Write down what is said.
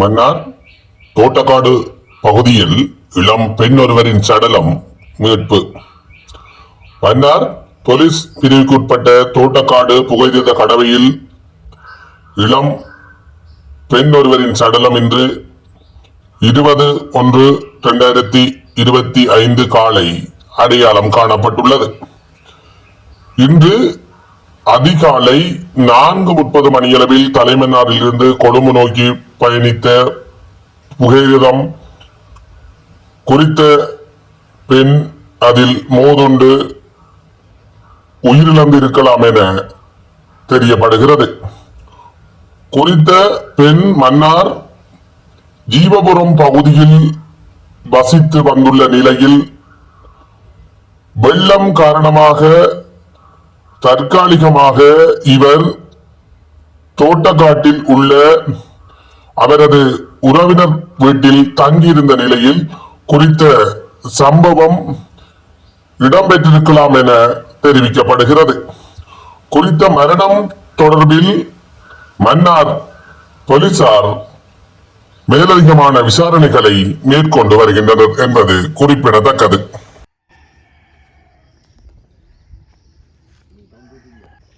மன்னார் தோட்டக்காடு பகுதியில் இளம் பெண் ஒருவரின் சடலம் மீட்பு. மன்னார் போலீஸ் பிரிவுக்குட்பட்ட தோட்டக்காடு புகைதித கடவையில் இளம் பெண் ஒருவரின் சடலம் இன்று இருபது ஒன்று இரண்டாயிரத்தி இருபத்தி ஐந்து காலை அடையாளம் காணப்பட்டுள்ளது. இன்று அதிகாலை நான்கு முப்பது மணியளவில் தலைமன்னாரில் இருந்து கொழும்பு நோக்கி பயணித்த புகையிரதம் குறித்த பெண் அதில் மோதுண்டு உயிரிழந்திருக்கலாம் என தெரியப்படுகிறது. குறித்த பெண் மன்னார் ஜீவபுரம் பகுதியில் வசித்து வந்துள்ள நிலையில் வெள்ளம் காரணமாக தற்காலிகமாக இவர் தோட்டக்காட்டில் உள்ள அவரது உறவினர் வீட்டில் தங்கியிருந்த நிலையில் குறித்த சம்பவம் இடம்பெற்றிருக்கலாம் என தெரிவிக்கப்படுகிறது. குறித்த மரணம் தொடர்பில் மன்னார் போலீசார் மேலதிகமான விசாரணைகளை மேற்கொண்டு வருகின்றனர் என்பது குறிப்பிடத்தக்கது. Dann würde ich.